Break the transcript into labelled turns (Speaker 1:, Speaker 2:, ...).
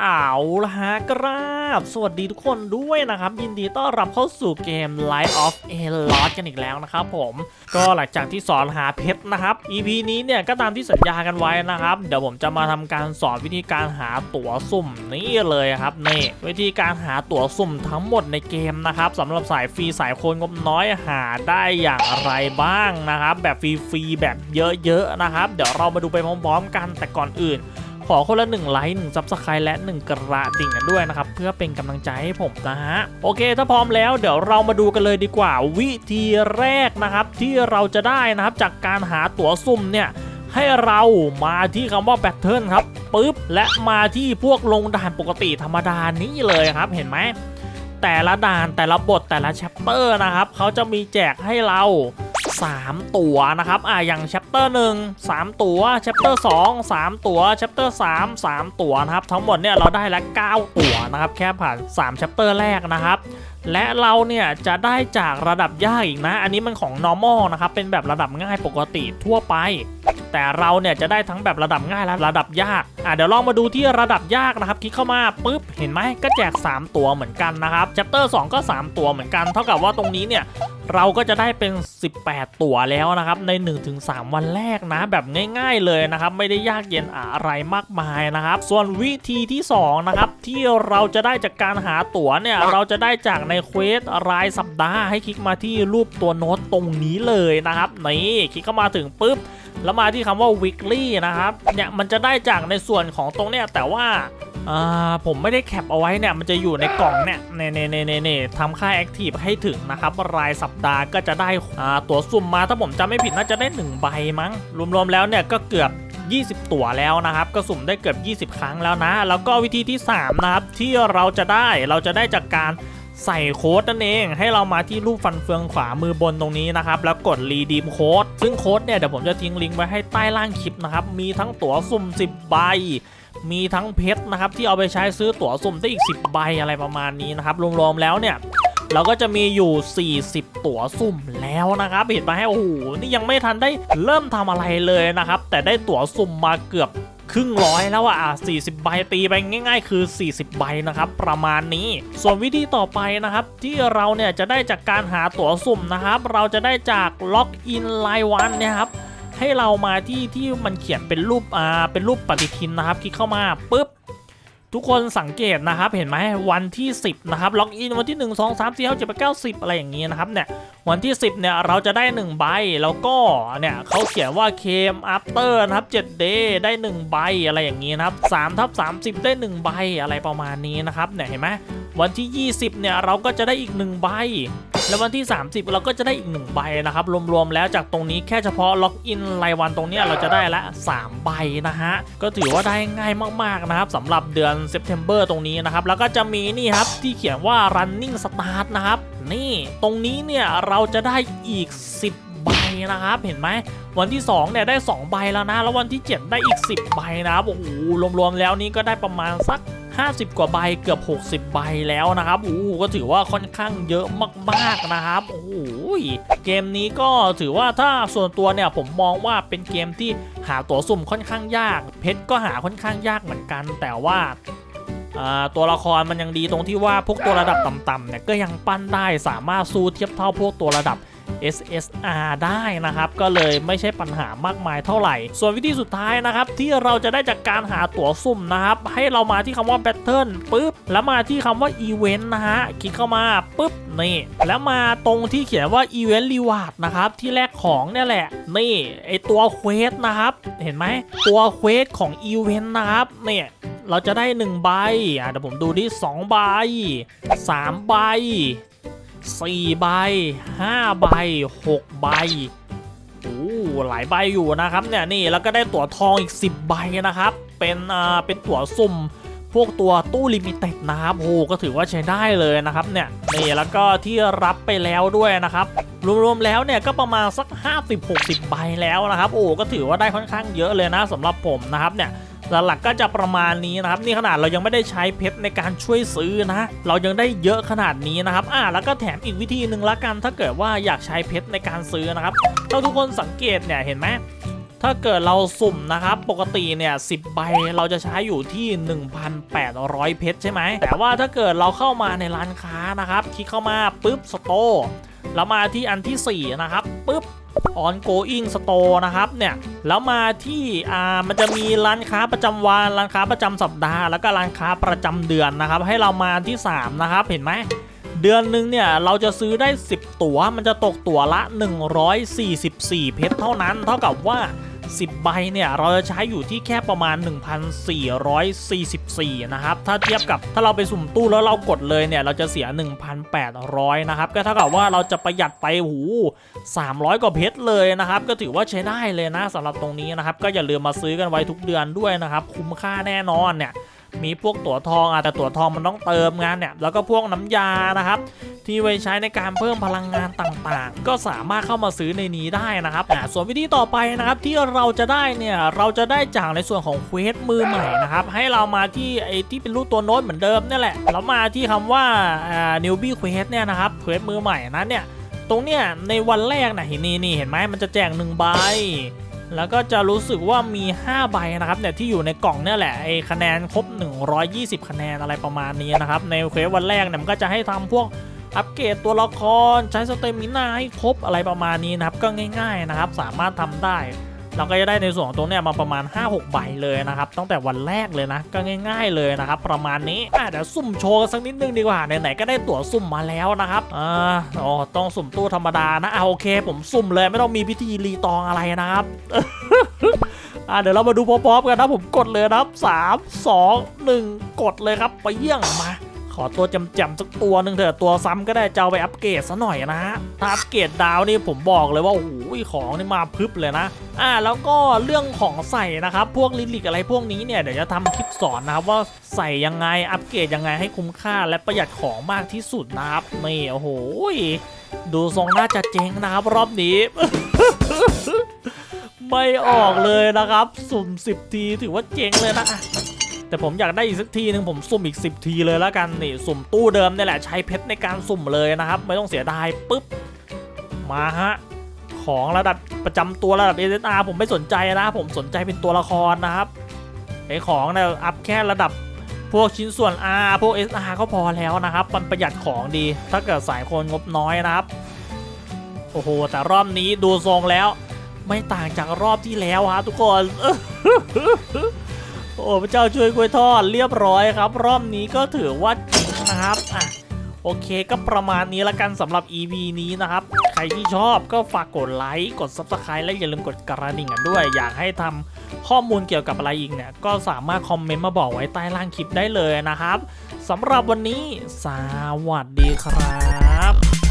Speaker 1: เอาละฮะกราบ สวัสดีทุกคนด้วยนะครับ ยินดีต้อนรับเข้าสู่เกม Light of a l o t กันอีกแล้วนะครับผม ก็หลังจากที่สอนหาเพชรนะครับ EP นี้เนี่ยก็ตามที่สัญญากันไว้นะครับ เดี๋ยวผมจะมาทำการสอนวิธีการหาตั๋วสุ่มนี่เลยครับนี่วิธีการหาตั๋วสุ่มทั้งหมดในเกมนะครับสำหรับสายฟรีสายโคนงบน้อยหาได้อย่างไรบ้างนะครับ แบบฟรีๆแบบเยอะๆนะครับ เดี๋ยวเรามาดูไปพร้อมๆ กันแต่ก่อนอื่น ขอคนละ1ไลค์1ซับสไครต์และ 1 กระดิ่งกันด้วยนะครับ เพื่อเป็นกำลังใจให้ผมนะฮะ โอเค ถ้าพร้อมแล้วเดี๋ยวเรามาดูกันเลยดีกว่า วิธีแรกนะครับ ที่เราจะได้นะครับ จากการหาตั๋วสุ่มเนี่ยให้เรามาที่คำว่าแบทเทิลครับปึ๊บและมาที่พวกลงด่านปกติธรรมดานี้เลยครับ เห็นไหมแต่ละด่านแต่ละบทแต่ละแชปเตอร์นะครับเขาจะมีแจกให้เรา 3 ตัวนะครับอ่าอย่างแชปเตอร์1 3ตัวแชปเตอร์2 3ตัวแชปเตอร์3 3ตัวนะครับทั้งหมดเนี่ยเราได้ละ9ตัวนะครับแค่ผ่าน3แชปเตอร์แรกนะครับและเราเนี่ยจะได้จากระดับยากอีกนะ อันนี้มันของ normal นะครับ เป็นแบบระดับง่ายปกติทั่วไป แต่เราเนี่ยจะได้ทั้งแบบระดับง่ายและระดับยาก อะเดี๋ยวลองมาดูที่ระดับยากนะครับ คลิกเข้ามาปุ๊บ เห็นไหมก็แจก 3 ตัวเหมือนกันนะครับแชปเตอร์2ก็ 3 ตัวเหมือนกัน เท่ากับว่าตรงนี้เนี่ย เราก็จะได้เป็น 18 ตัวแล้วนะครับใน 1-3 วันแรกนะ แบบง่ายๆเลยนะครับ ไม่ได้ยากเย็นอะไรมากมายนะครับ ส่วนวิธีที่ 2 นะครับ ที่เราจะได้จากการหาตั๋วเนี่ย เราจะได้จากในเควสรายสัปดาห์ให้คลิกมาที่รูปตัวโน้ตตรงนี้เลยนะครับนี่คลิกเข้ามาถึงปุ๊บ แล้วมาที่คำว่า weekly นะครับ เนี่ยมันจะได้จากในส่วนของตรงเนี้ยแต่ว่าอ่าผมไม่ได้แคปเอาไว้เนี่ย มันจะอยู่ในกล่องเนี่ยเน่เน่เน่เน่เน่ทำค่า active ให้ถึงนะครับ รายสัปดาห์ก็จะได้อ่าตั๋วสุ่มมาถ้าผมจำไม่ผิดน่าจะได้ 1 ใบมั้ง รวมๆแล้วเนี่ยก็เกือบ 20 ตั๋วแล้วนะครับ ก็สุ่มได้เกือบ 20 ครั้งแล้วนะ แล้วก็วิธีที่ 3 นะครับ ที่เราจะได้เราจะได้จากการ ใส่โค้ดนั่นเองให้เรามาที่รูปฟันเฟืองขวามือบนตรงนี้นะครับ แล้วกดรีดีมโค้ดซึ่งโค้ดเนี่ยเดี๋ยวผมจะทิ้งลิงก์ไว้ให้ใต้ล่างคลิปนะครับ มีทั้งตั๋วสุ่ม 10 ใบ มีทั้งเพชรนะครับ ที่เอาไปใช้ซื้อตั๋วสุ่มได้อีก 10 ใบอะไรประมาณนี้นะครับ รวมๆแล้วเนี่ยเราก็จะมีอยู่ 40 ตั๋วสุ่มแล้วนะครับเห็นไหมโอ้โหนี่ยังไม่ทันได้เริ่มทำอะไรเลยนะครับ แต่ได้ตั๋วสุ่มมาเกือบ ครึ่งร้อยแล้วอะอะ40 ใบตีไปง่าย ๆ คือ 40 ใบนะครับ ประมาณนี้ ส่วนวิธีต่อไปนะครับ ที่เราเนี่ยจะได้จากการหาตั๋วสุ่มนะครับ เราจะได้จากล็อกอินรายวันเนี่ยครับให้เรามาที่ที่มันเขียนเป็นรูปอ่าเป็นรูปปฏิทินนะครับ คลิกเข้ามาปุ๊บ ทุกคนสังเกตนะครับ เห็นไหมวันที่ 10 นะครับ ล็อกอินวันที่ 1 2 3 4 5 7 8 9 10 อะไรอย่างนี้นะครับเนี่ยวันที่ 10 เนี่ย เราจะได้ 1 ใบ แล้วก็เนี่ยเขาเขียนว่า came after นะครับ7 day ได้ 1 ใบอะไรอย่างนี้นะครับ3ทับ30 ได้ 1 ใบอะไรประมาณนี้นะครับเนี่ยเห็นไหมวันที่ 20 เนี่ย เราก็จะได้อีก 1 ใบ แล้ววันที่ 30 เราก็จะได้อีก 1 ใบนะครับ รวมๆแล้วจากตรงนี้แค่เฉพาะล็อกอินรายวันตรงนี้เราจะได้ละ 3 ใบนะฮะ ก็ถือว่าได้ง่ายมากๆนะครับสำหรับเดือน September ตรงนี้นะครับ แล้วก็จะมีนี่ครับที่เขียนว่า running start นะครับ นี่ตรงนี้เนี่ยเราจะได้อีก 10 ใบนะครับ เห็นไหมวันที่2เนี่ยได้ 2 ใบแล้วนะ แล้ววันที่ 7 ได้อีก 10 ใบนะครับโอ้โหรวมๆแล้วนี่ก็ได้ประมาณสัก 50 กว่าใบเกือบ 60 ใบแล้วนะครับโอ้ก็ถือว่าค่อนข้างเยอะมากๆนะครับโอ้โเกมนี้ก็ถือว่าถ้าส่วนตัวเนี่ยผมมองว่าเป็นเกมที่หาตัวสุ่มค่อนข้างยาก เพชรก็หาค่อนข้างยากเหมือนกัน แต่ว่าอ่าตัวละครมันยังดีตรงที่ว่าพวกตัวระดับต่ำๆเนี่ยก็ยังปั้นได้สามารถสู้เทียบเท่าพวกตัวระดับ SSR ได้นะครับ ก็เลยไม่ใช่ปัญหามากมายเท่าไหร่ ส่วนวิธีสุดท้ายนะครับที่เราจะได้จากการหาตั๋วสุ่มนะครับให้เรามาที่คำว่า Battle ปุ๊บแล้วมาที่คำว่า Event นะฮะคลิกเข้ามาปุ๊บนี่แล้วมาตรงที่เขียนว่า Event Reward นะครับที่แรกของเนี่ยแหละ นี่ไอตัวเควสนะครับ เห็นไหมตัวเควสของ Event นะครับเนี่ยเราจะได้ 1 ใบอะเดี๋ยวผมดูที่2ใบ3 ใบ 4 ใบ 5 ใบ 6 ใบโอ้หลายใบอยู่นะครับเนี่ยนี่แล้วก็ได้ตั๋วทองอีก 10 ใบนะครับ เป็นอ่าเป็นตั๋วสุ่มพวกตัวตู้ลิมิเต็ดนะครับโอ้ก็ถือว่าใช้ได้เลยนะครับเนี่ยนี่แล้วก็ที่รับไปแล้วด้วยนะครับรวมๆแล้วเนี่ยก็ประมาณสัก 50-60 ใบแล้วนะครับ โอ้ก็ถือว่าได้ค่อนข้างเยอะเลยนะสำหรับผมนะครับเนี่ย หลักๆก็จะประมาณนี้นะครับนี่ขนาดเรายังไม่ได้ใช้เพชรในการช่วยซื้อนะเรายังได้เยอะขนาดนี้นะครับอ่าแล้วก็แถมอีกวิธีหนึ่งละกันถ้าเกิดว่าอยากใช้เพชรในการซื้อนะครับถ้าทุกคนสังเกตเนี่ยเห็นไหม ถ้าเกิดเราสุ่มนะครับปกติเนี่ย10ใบเราจะใช้อยู่ที่ 1,800 เพชรใช่ไหมแต่ว่าถ้าเกิดเราเข้ามาในร้านค้านะครับคลิกเข้ามาปุ๊บสโตร์แล้วมาที่อันทีสี่4 นะครับปุ๊บ ongoing store นะครับเนี่ยแล้วมาที่อ่ามันจะมีร้านค้าประจำวันร้านค้าประจำสัปดาห์ แล้วก็ร้านค้าประจำเดือนนะครับ ให้เรามาที่ 3 นะครับ เห็นไหม เดือนหนึ่งเนี่ยเราจะซื้อได้ 10 ตั๋ว มันจะตกตั๋วละ 144 เพชรเท่านั้น เท่ากับว่า 10 ใบเนี่ยเราจะใช้อยู่ที่แค่ประมาณ 1,444 นะครับ ถ้าเทียบกับถ้าเราไปสุ่มตู้แล้วเรากดเลยเนี่ยเราจะเสีย 1,800 นะครับ ก็เท่ากับว่าเราจะประหยัดไปหู 300 กว่าเพชรเลยนะครับ ก็ถือว่าใช้ได้เลยนะสำหรับตรงนี้นะครับ ก็อย่าลืมมาซื้อกันไว้ทุกเดือนด้วยนะครับ คุ้มค่าแน่นอนเนี่ย มีพวกตั๋วทองอะแต่ตั๋วทองมันต้องเติมงานเนี่ยแล้วก็พวกน้ำยานะครับ ที่ไว้ใช้ในการเพิ่มพลังงานต่างๆ ก็สามารถเข้ามาซื้อในนี้ได้นะครับส่วนวิธีต่อไปนะครับที่เราจะได้เนี่ยเราจะได้จากในส่วนของเควสมือใหม่นะครับให้เรามาที่ไอ้ที่เป็นรูปตัวโน้ตเหมือนเดิมนี่แหละแล้วมาที่คำว่าอ่า newbie quest เนี่ยนะครับเควสมือใหม่นั้นเนี่ยตรงเนี้ยในวันแรกนะเห็นนี่นี่เห็นไหมมันจะแจกหนึ่งใบ แล้วก็จะรู้สึกว่ามี 5 ใบนะครับเนี่ยที่อยู่ในกล่องเนี่ยแหละไอ้คะแนนครบ 120 คะแนนอะไรประมาณนี้นะครับ ในเควสวันแรกเนี่ยมันก็จะให้ทำพวกอัปเกรดตัวละครใช้สเตมินาให้ครบอะไรประมาณนี้นะครับก็ง่าย ๆนะครับ สามารถทำได้ เราก็จะได้ในส่วนของตรงเนี้ยมาประมาณ 5-6 ใบเลยนะครับตั้งแต่วันแรกเลยนะก็ง่าย ๆเลยนะครับประมาณนี้อะเดี๋ยวสุ่มโชว์กันสักนิดนึงดีกว่าไหนๆก็ได้ตั๋วสุ่มมาแล้วนะครับอ่าอ๋อต้องสุ่มตู้ธรรมดานะอะโอเค ผมสุ่มเลยไม่ต้องมีพิธีรีตองอะไรนะครับอะเดี๋ยวเรามาดูพร้อมๆกันนะผมกดเลยนะครับ3 2 1 กดเลยครับไปเยี่ยงมา ขอตัวจำๆสักตัวหนึ่งเถอะตัวซ้ำก็ได้จะเอาไปอัปเกรดซะหน่อยนะฮะถ้าอัปเกรดดาวนี่ผมบอกเลยว่าโอ้โหของนี่มาพึบเลยนะอ่าแล้วก็เรื่องของใส่นะครับพวกลิลิกอะไรพวกนี้เนี่ยเดี๋ยวจะทำคลิปสอนนะครับว่าใส่ยังไงอัปเกรดยังไงให้คุ้มค่าและประหยัดของมากที่สุดนะครับนี่โอ้โหดูทรงน่าจะเจ๊งนะครับรอบนี้ไม่ออกเลยนะครับ สุ่ม10ทีถือว่าเจ๊งเลยนะ แต่ผมอยากได้อีกสักทีหนึ่งผมสุ่มอีก 10 ทีเลยแล้วกันนี่สุ่มตู้เดิมนี่แหละใช้เพชรในการสุ่มเลยนะครับ ไม่ต้องเสียดายปุ๊บมาฮะของระดับประจำตัวระดับ SSR ผมไม่สนใจนะผมสนใจเป็นตัวละครนะครับไอของเนี่ยอัพแค่ระดับพวกชิ้นส่วน R พวก SR ก็พอแล้วนะครับ มันประหยัดของดี ถ้าเกิดสายคนงบน้อยนะครับ โอ้โห แต่รอบนี้ดูทรงแล้ว ไม่ต่างจากรอบที่แล้วฮะทุกคน โอ้พระเจ้าช่วยกล้วยทอดเรียบร้อยครับ รอบนี้ก็ถือว่าเจ๋งนะครับอะโอเคก็ประมาณนี้ละกันสำหรับ EP นี้นะครับ ใครที่ชอบก็ฝากกดไลค์กด Subscribe และอย่าลืมกดกระดิ่งกันด้วย อยากให้ทำข้อมูลเกี่ยวกับอะไรอีกเนี่ย ก็สามารถคอมเมนต์มาบอกไว้ใต้ล่างคลิปได้เลยนะครับสำหรับวันนี้ สวัสดีครับ